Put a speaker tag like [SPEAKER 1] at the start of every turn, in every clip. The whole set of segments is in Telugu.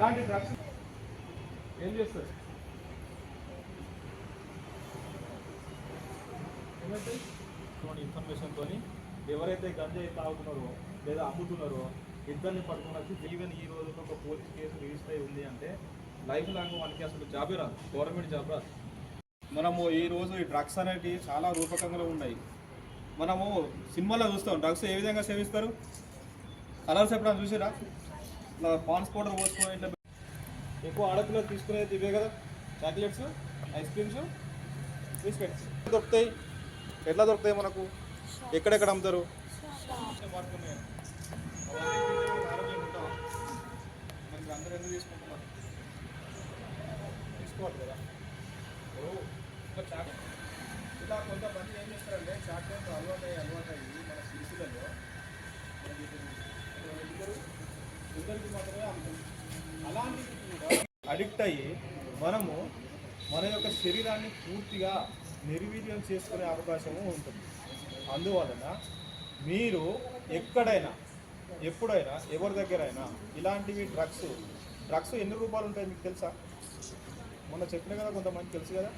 [SPEAKER 1] అలాంటి డ్రగ్స్ ఏం చేస్తారు? ఇటువంటి ఇన్ఫర్మేషన్తో ఎవరైతే గంజాయి తాగుతున్నారో లేదా అమ్ముతున్నారో ఇద్దరిని పట్టుకుని వచ్చి ఈవెన్ ఈ రోజు ఒక పోలీస్ కేసు రిజిస్టర్ అయి ఉంది అంటే లైఫ్ లాంగ్ మనకి అసలు జాబే రాదు. గవర్నమెంట్ జాబ్ రాదు. మనము ఈ రోజు ఈ డ్రగ్స్ అనేటివి చాలా రూపకంగా ఉన్నాయి. మనము సినిమాలో చూస్తాం డ్రగ్స్ ఏ విధంగా సేవిస్తారు? కలర్స్ ఎప్పుడైనా చూసారా? పాన్స్ పౌడర్ పోసుకొని ఇట్లా ఎక్కువ ఆడపిల్లలు తీసుకునేది ఇవే కదా? Chocolates ice creams biscuits. దొరుకుతాయి? ఎట్లా దొరుకుతాయి మనకు? ఎక్కడెక్కడ అమ్ముతారు? తీసుకుంటున్నారు? తీసుకోవాలి కదా ఓ, ఇంకా చాక్ ఇలా కొంతమంది ఏం చేస్తారంటే చాక్లెట్ అలవాటు అయ్యి అలవాటు అయ్యి మన సిరిసిలలో మనకి ఇది ఇద్దరు ఇద్దరికి మాత్రమే అమ్ముతుంది అలాంటి అడిక్ట్ అయ్యి మనము మన యొక్క శరీరాన్ని పూర్తిగా నిర్వీర్యం చేసుకునే అవకాశము ఉంటుంది. అందువలన మీరు ఎక్కడైనా ఎప్పుడైనా ఎవరి దగ్గరైనా ఇలాంటివి డ్రగ్స్ డ్రగ్స్ ఎన్ని రూపాయలు ఉంటాయి మీకు తెలుసా? మొన్న చెప్పిన కదా కొంతమంది తెలుసు కదా?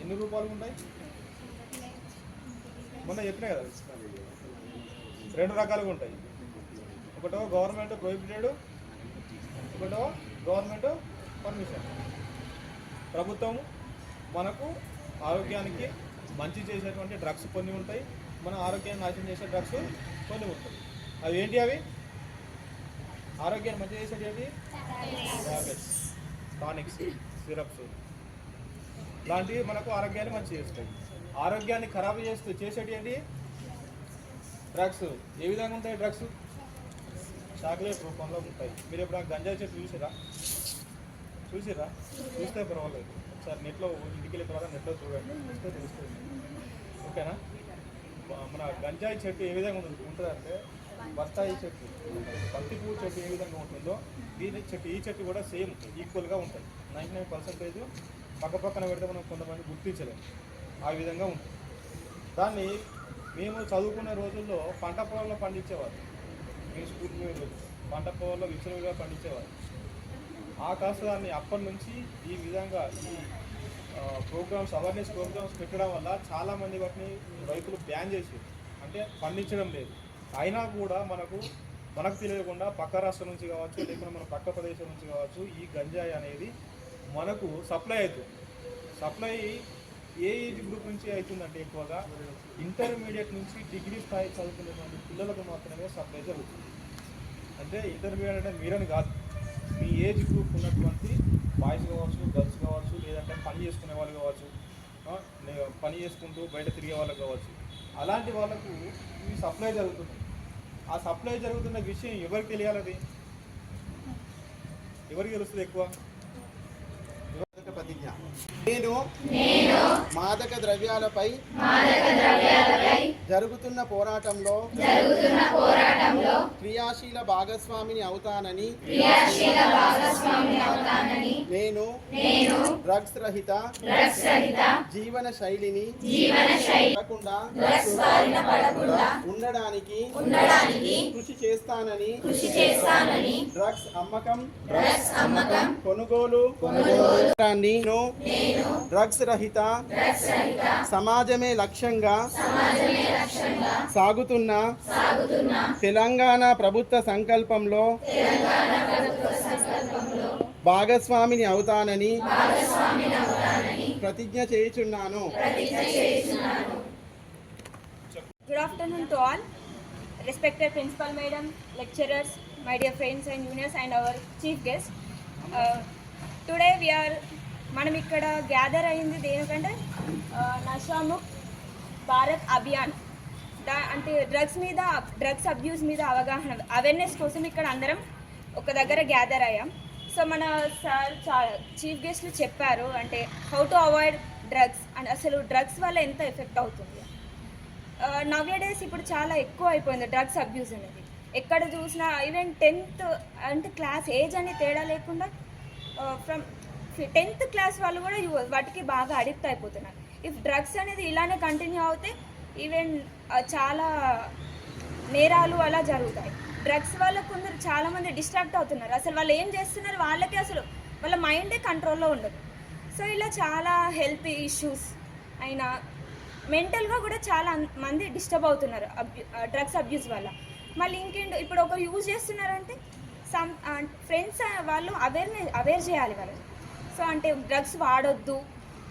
[SPEAKER 1] ఎన్ని రూపాయలు ఉంటాయి? మొన్న చెప్పిన కదా? రెండు రకాలుగా ఉంటాయి. ఒకటో గవర్నమెంట్ ప్రొహిబిటెడ్ ఒకటో గవర్నమెంట్ పర్మిషన్. ప్రభుత్వం మనకు ఆరోగ్యానికి మంచి చేసేటువంటి డ్రగ్స్ కొన్ని ఉంటాయి. మన ఆరోగ్యాన్ని నాశనం చేసే డ్రగ్స్ కొన్ని ఉంటాయి. అవి ఏంటి అవి? ఆరోగ్యాన్ని మంచి చేసేది ఏంటి టాబ్లెట్స్ టానిక్స్ సిరప్స్ లాంటివి మనకు ఆరోగ్యాన్ని మంచి చేస్తాయి. ఆరోగ్యాన్ని ఖరాబ్ చేస్తూ చేసేటి ఏంటి డ్రగ్స్ ఏ విధంగా ఉంటాయి డ్రగ్స్ చాక్లెట్ రూపంలో ఉంటాయి. మీరు ఎప్పుడు గంజాయి చెట్టు చూసారా? చూసిరా? చూస్తే పర్వాలేదు. ఒకసారి నెట్లో ఇంటికి వెళ్ళిన తర్వాత నెట్లో చూడండి. చూస్తే తెలుస్తుంది. ఓకేనా? మన గంజాయి చెట్టు ఏ విధంగా ఉంటుంది? ఉంటుందంటే బత్తాయి చెట్టు. పత్తి పువ్వు చెట్టు ఏ విధంగా ఉంటుందో దీని చెట్టు ఈ చెట్టు కూడా సేమ్ ఈక్వల్గా ఉంటుంది. నైంటీ నైన్ పర్సెంటేజ్ పక్క పక్కన పెడితే మనం కొంతమంది గుర్తించలేము ఆ విధంగా ఉంటుంది. దాన్ని మేము చదువుకునే రోజుల్లో పంట పొలంలో పండించేవారు. మేము స్కూల్ మీద పంట పొలంలో విచ్చలుగా పండించేవారు. ఆ కాస్త దాన్ని అప్పటి నుంచి ఈ విధంగా ఈ ప్రోగ్రామ్స్ అవేర్నెస్ ప్రోగ్రామ్స్ పెట్టడం వల్ల చాలామంది వాటిని రైతులు బ్యాన్ చేసి అంటే పండించడం లేదు. అయినా కూడా మనకు మనకు తెలియకుండా పక్క రాష్ట్రం నుంచి కావచ్చు లేకుండా మన పక్క ప్రదేశం నుంచి కావచ్చు ఈ గంజాయి అనేది మనకు సప్లై అవుతుంది. సప్లై ఏ ఏజ్ గ్రూప్ నుంచి అవుతుందంటే ఎక్కువగా ఇంటర్మీడియట్ నుంచి డిగ్రీ స్థాయి చదువుకునేటువంటి పిల్లలకు మాత్రమే సప్లై జరుగుతుంది. అంటే ఇంటర్మీడియట్ అంటే మీరని కాదు. ఏజ్ గ్రూప్ ఉన్నటువంటి బాయ్స్ కావచ్చు గర్ల్స్ కావచ్చు లేదంటే పని చేసుకునే వాళ్ళు కావచ్చు పని చేసుకుంటూ బయట తిరిగే వాళ్ళకు కావచ్చు అలాంటి వాళ్ళకు ఈ సప్లై జరుగుతుంది ఆ సప్లై జరుగుతున్న విషయం ఎవరికి తెలియాలది ఎవరికి తెలుస్తుంది ఎక్కువ?
[SPEAKER 2] ప్రతిజ్ఞ నేను మాదక ద్రవ్యాలపై జరుగుతున్న పోరాటంలో క్రియాశీల భాగస్వామిని అవుతానని నేను డ్రగ్స్ రహిత జీవన శైలిని ఉండడానికి కృషి చేస్తానని డ్రగ్స్ అమ్మకం కొనుగోలు నేను డ్రగ్స్ రహిత సమాజమే లక్ష్యంగా సాగుతున్న తెలంగాణ ప్రభుత్వ సంకల్పంలో భాగస్వామిని అవుతానని ప్రతిజ్ఞ చేయుచున్నాను.
[SPEAKER 3] Good afternoon all respected principal madam lecturers my dear friends and juniors and our chief guest today we are మనం ఇక్కడ గ్యాదర్ అయింది దేనికంటే నషాముక్ భారత్ అభియాన్. దా అంటే డ్రగ్స్ మీద డ్రగ్స్ అబ్యూస్ మీద అవగాహన అవేర్నెస్ కోసం ఇక్కడ అందరం ఒక దగ్గర గ్యాదర్ అయ్యాం. సో మన సార్ చీఫ్ గెస్ట్లు చెప్పారు అంటే how to avoid drugs and అసలు డ్రగ్స్ వల్ల ఎంత ఎఫెక్ట్ అవుతుంది. నవ్య డేస్ ఇప్పుడు చాలా ఎక్కువ అయిపోయింది డ్రగ్స్ అబ్యూస్ అనేది. ఎక్కడ చూసినా ఈవెన్ టెన్త్ అంటే క్లాస్ ఏజ్ అని తేడా లేకుండా ఫ్రమ్ టెన్త్ క్లాస్ వాళ్ళు కూడా వాటికి బాగా అడిక్ట్ అయిపోతున్నారు. ఇఫ్ డ్రగ్స్ అనేది ఇలానే కంటిన్యూ అవుతే ఈవెన్ చాలా నేరాలు అలా జరుగుతాయి. డ్రగ్స్ వల్ల కొందరు చాలా మంది డిస్ట్రాక్ట్ అవుతున్నారు. అసలు వాళ్ళు ఏం చేస్తున్నారు? వాళ్ళకి అసలు వాళ్ళ మైండే కంట్రోల్లో ఉండదు. సో ఇలా చాలా హెల్త్ ఇష్యూస్ అయినా మెంటల్గా కూడా చాలా మంది డిస్టర్బ్ అవుతున్నారు డ్రగ్స్ అబ్యూస్ వల్ల. మళ్ళీ ఇంకేంటి ఇప్పుడు ఒకరు యూజ్ చేస్తున్నారంటే సమ్ ఫ్రెండ్స్ వాళ్ళు అవేర్నెస్ అవేర్ చేయాలి వాళ్ళని. సో అంటే డ్రగ్స్ వాడొద్దు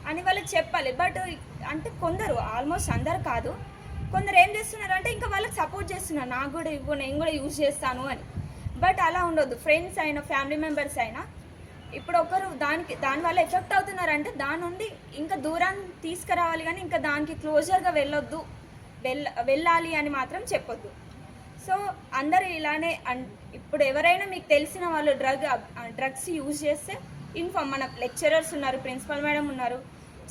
[SPEAKER 3] అని వాళ్ళు చెప్పాలి. బట్ అంటే కొందరు ఆల్మోస్ట్ అందరు కాదు. కొందరు ఏం చేస్తున్నారు అంటే ఇంకా వాళ్ళకి సపోర్ట్ చేస్తున్నారు. నాకు కూడా ఇవ్వు నేను కూడా యూజ్ చేస్తాను అని. బట్ అలా ఉండొద్దు. ఫ్రెండ్స్ అయినా ఫ్యామిలీ మెంబర్స్ అయినా ఇప్పుడు ఒకరు దానికి దాని వల్ల ఎఫెక్ట్ అవుతున్నారంటే దాని నుండి ఇంకా దూరాన్ని తీసుకురావాలి కానీ ఇంకా దానికి క్లోజర్గా వెళ్ళొద్దు. వెళ్ళ వెళ్ళాలి అని మాత్రం చెప్పొద్దు. సో అందరూ ఇలానే అన్ ఇప్పుడు ఎవరైనా మీకు తెలిసిన వాళ్ళు డ్రగ్ డ్రగ్స్ యూజ్ చేస్తే ఇన్ఫామ్ మన లెక్చరర్స్ ఉన్నారు ప్రిన్సిపల్ మేడం ఉన్నారు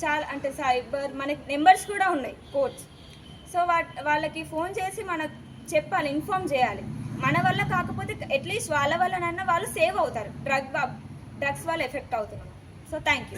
[SPEAKER 3] చాలా అంటే సైబర్ మనకి నెంబర్స్ కూడా ఉన్నాయి కోర్ట్స్ సో వా వాళ్ళకి ఫోన్ చేసి మనకు చెప్పాలి ఇన్ఫామ్ చేయాలి. మన వల్ల కాకపోతే అట్లీస్ట్ వాళ్ళ వల్లనన్నా వాళ్ళు సేవ్ అవుతారు. డ్రగ్ డ్రగ్స్ వల్ల ఎఫెక్ట్ అవుతున్నారు సో థ్యాంక్ యూ